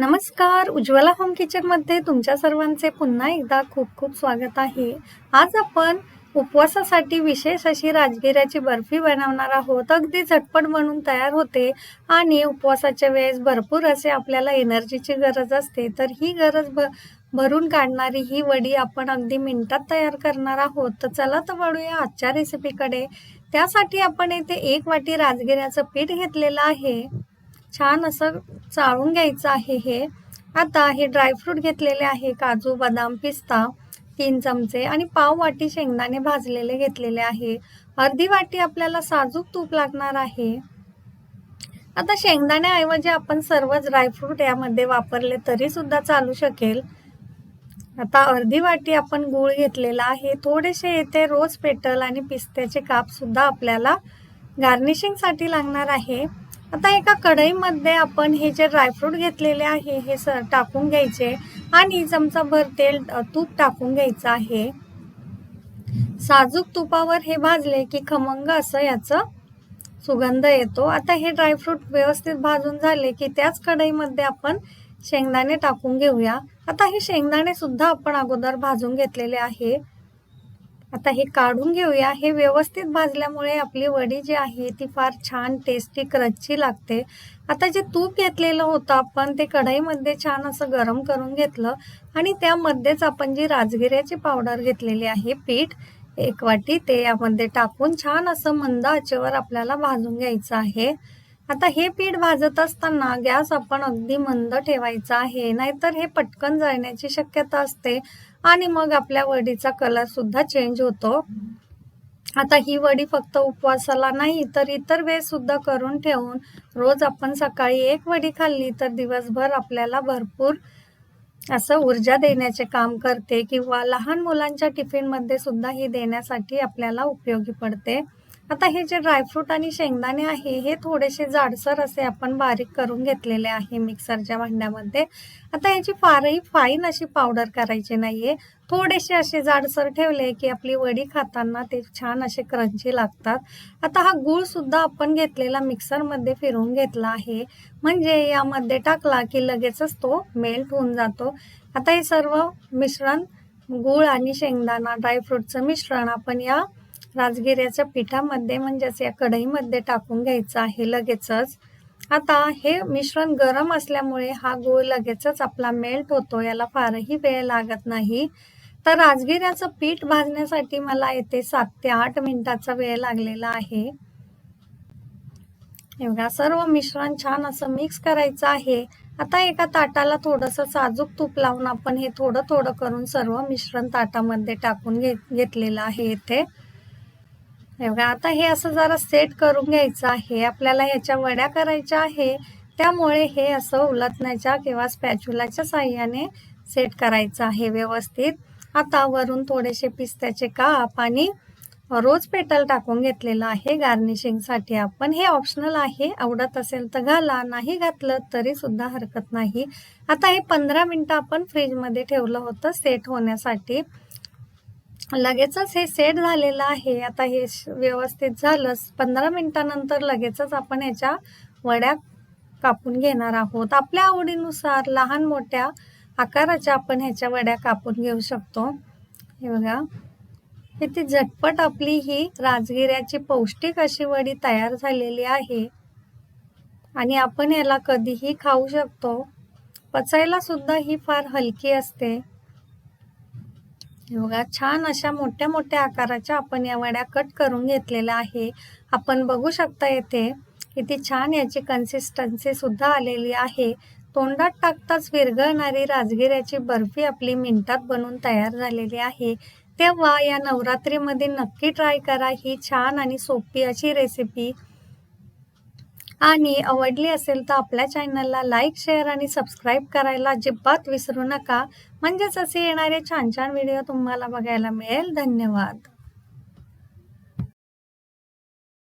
नमस्कार. उज्ज्वला होम किचनमध्ये तुमच्या सर्वांचे पुन्हा एकदा खूप खूप स्वागत आहे. आज आपण उपवासासाठी विशेष अशी राजगिऱ्याची बर्फी बनवणार आहोत. अगदी झटपट बनून तयार होते आणि उपवासाच्या वेळेस भरपूर असे आपल्याला एनर्जीची गरज असते. तर ही गरज भ भरून काढणारी ही वडी आपण अगदी मिनिटात तयार करणार आहोत. तर चला तर वळूया आजच्या रेसिपीकडे त्यासाठी आपण येथे एक वाटी राजगिऱ्याचं पीठ घेतलेलं आहे. छान असं चाळून घ्यायचं आहे हे. आता हे ड्रायफ्रूट घेतलेले आहे काजू बदाम पिस्ता तीन चमचे आणि पाव वाटी शेंगदाणे भाजलेले घेतलेले आहे. अर्धी वाटी आपल्याला साजूक तूप लागणार आहे. आता शेंगदाण्याऐवजी आपण सर्व ड्रायफ्रूट यामध्ये वापरले तरी सुद्धा चालू शकेल. आता अर्धी वाटी आपण गूळ घेतलेला आहे. थोडेसे येथे रोज पेटल आणि पिस्त्याचे काप सुद्धा आपल्याला गार्निशिंगसाठी लागणार आहे. आता एका कढईमध्ये आपण हे जे ड्रायफ्रूट घेतलेले आहे हे स टाकून घ्यायचे. आणि चमचाभर तेल तूप टाकून घ्यायचं आहे. साजूक तुपावर हे भाजले की खमंग असं याचं सुगंध येतो. आता हे ड्रायफ्रूट व्यवस्थित भाजून झाले की त्याच कढईमध्ये आपण शेंगदाणे टाकून घेऊया. आता हे शेंगदाणे सुद्धा आपण अगोदर भाजून घेतलेले आहे. आता हे काढून घेऊया. हे व्यवस्थित भाजल्यामुळे आपली वडी जी आहे ती फार छान टेस्टी क्रच्ची लागते. आता जे तूप घेतलेलं होतं आपण ते कढईमध्ये छान असं गरम करून घेतलं आणि त्यामध्येच आपण जी राजगिऱ्याची पावडर घेतलेली आहे पीठ एक वाटी ते यामध्ये टाकून छान असं मंद आचेवर आपल्याला भाजून घ्यायचं आहे. आता हे पीठ भाजत असताना गॅस आपण अगदी मंद ठेवायचा आहे नाहीतर हे पटकन जळण्याची शक्यता असते आणि मग आपल्या वडीचा कलर सुद्धा चेंज होतो. आता ही वडी फक्त उपवासाला नाही तर इतर वेळ सुद्धा करून ठेवून रोज आपण सकाळी एक वडी खाल्ली तर दिवसभर आपल्याला भरपूर असं ऊर्जा देण्याचे काम करते किंवा लहान मुलांच्या टिफिनमध्ये सुद्धा ही देण्यासाठी आपल्याला उपयोगी पडते. आता हे जे ड्रायफ्रूट आणि शेंगदाणे आहे हे थोडेसे जाडसर असे आपण बारीक करून घेतलेले आहे मिक्सरच्या भांड्यामध्ये. आता याची फारही फाईन अशी पावडर करायची नाहीये. थोडेसे असे जाडसर ठेवले की आपली वडी खाताना ते छान असे क्रंची लागतात. आता हा गूळ सुद्धा आपण घेतलेला मिक्सरमध्ये फिरवून घेतला आहे. म्हणजे यामध्ये टाकला की लगेचच तो मेल्ट होऊन जातो. आता हे सर्व मिश्रण गूळ आणि शेंगदाणा ड्रायफ्रूटचं मिश्रण आपण या राजगिऱ्याच्या पिठामध्ये म्हणजेच या कढईमध्ये टाकून घ्यायचं आहे लगेचच. आता हे मिश्रण गरम असल्यामुळे हा गूळ लगेचच आपला मेल्ट होतो याला फारही वेळ लागत नाही. तर राजगिऱ्याचं पीठ भाजण्यासाठी मला येथे सात ते आठ मिनिटाचा वेळ लागलेला आहे. एवढा सर्व मिश्रण छान असं मिक्स करायचं आहे. आता एका ताटाला थोडंसं साजूक तूप लावून आपण हे थोडं थोडं करून सर्व मिश्रण ताटामध्ये टाकून घेत घेतलेलं आहे इथे बघा आता हे असं जरा सेट करून घ्यायचं आहे. आपल्याला ह्याच्या वड्या करायच्या आहे. त्यामुळे हे असं उलटण्याच्या किंवा स्पॅच्युलाच्या साह्याने सेट करायचं आहे व्यवस्थित. आता वरून थोडेसे पिस्त्याचे काप आणि रोज पेटल टाकून घेतलेलं आहे. गार्निशिंगसाठी आपण हे ऑप्शनल आहे. आवडत असेल तर घाला नाही घातलं तरी सुद्धा हरकत नाही. आता हे पंधरा मिनटं आपण फ्रीजमध्ये ठेवलं होतं सेट होण्यासाठी. लगेचच हे सेट झालेलं आहे. आता हे व्यवस्थित झालं पंधरा मिनिटानंतर लगेचच आपण याच्या वड्या कापून घेणार आहोत. आपल्या आवडीनुसार लहान मोठ्या आकाराच्या आपण ह्याच्या वड्या कापून घेऊ शकतो. हे बघा. किती झटपट आपली ही राजगिऱ्याची पौष्टिक अशी वडी तयार झालेली आहे. आणि आपण याला कधीही खाऊ शकतो. पचायला सुद्धा ही फार हलकी असते. बघा छान अशा मोठ्या मोठ्या आकाराच्या आपण या वड्या कट करून घेतलेल्या आहे. आपण बघू शकता येथे किती छान याची कन्सिस्टन्सी सुद्धा आलेली आहे. तोंडात टाकताच विरघळणारी राजगिऱ्याची बर्फी आपली मिनिटात बनवून तयार झालेली आहे. तेव्हा या नवरात्रीमध्ये नक्की ट्राय करा. ही छान आणि सोपी अशी रेसिपी आणि आवडली असेल तर आपल्या चॅनलला लाईक शेअर आणि सबस्क्राईब करायला अजिबात विसरू नका. म्हणजेच असे येणारे छान छान व्हिडिओ तुम्हाला बघायला मिळेल. धन्यवाद.